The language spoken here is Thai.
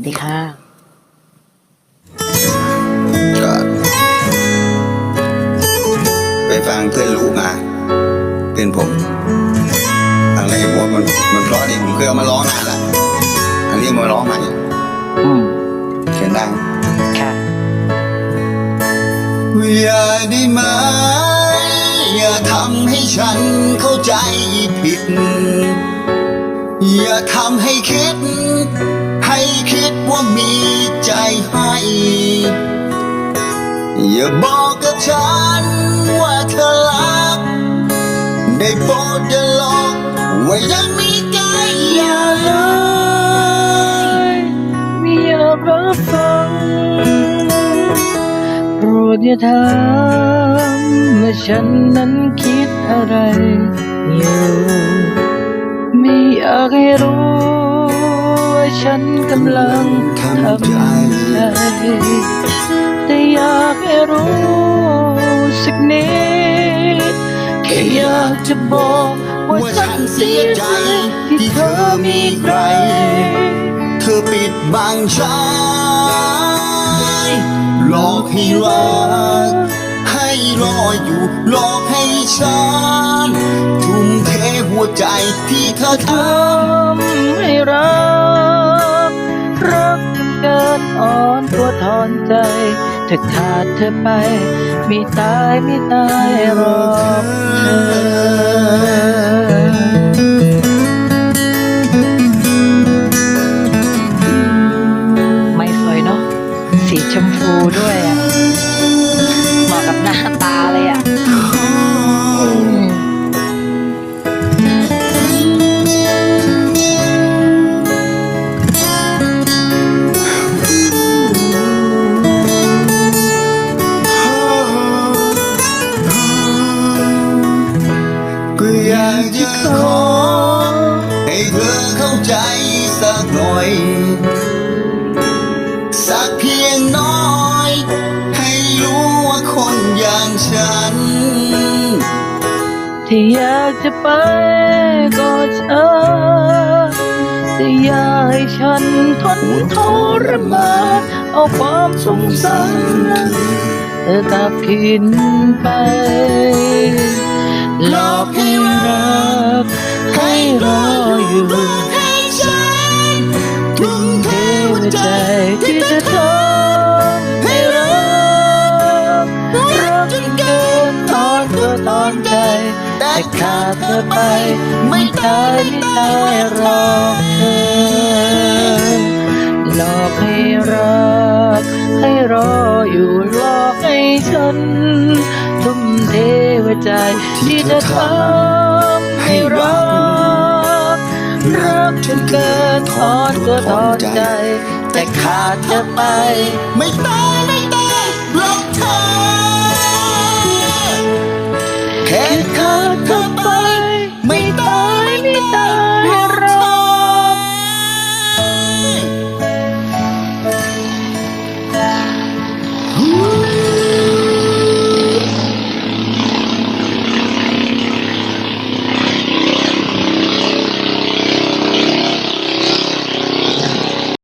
วัสดีค่ะ ก็ไปฟังเพื่อนรู้มาเพื่อนผมอะไรผมว่ามันมันเพราะดีผมเคยเอามาร้องนานละอันนี้มาร้องใหม่อืมเขียนได้ค่ะอย่าได้ไหมอย่าทำให้ฉันเข้าใจผิด อย่าทำให้คิดให้ คิดว่ามีใจให้ อย่าบอกกับฉันว่าเธอรัก ได้โปรดอย่าหลอกว่ายังมีใจอย่าเลยไม่อยากรับฟังโปรดอย่าถามว่าฉันนั้นคิดอะไรอยู่ไม่อยากให้รู้ ฉันกำลังทำใจแต่อยากให้รู้สักนิดแค่อยากจะบอกว่าฉันเสียใจที่เธอมีใคร เธอปิดบังฉันหลอกให้รักให้รออยู่หลอกให้ฉันทุ่มเทหัวใจที่เธอททำ อ่อนตัวถอนใจถ้าขาดเธอไปม่ตายมีตายรอบเธอไม่สวยเนาะสีชมพูด้วยากจะขอ ให้เธอเข้าใจสักหน่อย สักเพียงน้อย ให้รู้ว่าคนอย่างฉัน ที่อยากจะไปก็เชิญแต่อย่าให้ฉันทนทรมานเอาความสงสารเธอกลับคืนไป หลอกให้รัก ให้รออยู่ให้ฉันทุ่มเทหัวใจที่จะทำให้รักรักจนเกินทอนตัวตอนใจแต่ขาดเธอไป ไม่ตายไม่ตายรอเธอหลอกให้รัก ให้รออยู่หลอกให้ฉัน ใจที่จะทำให้รักรักจนเกินทอนตัวทอนใจ แต่ขาดเธอไป ไม่ต้อง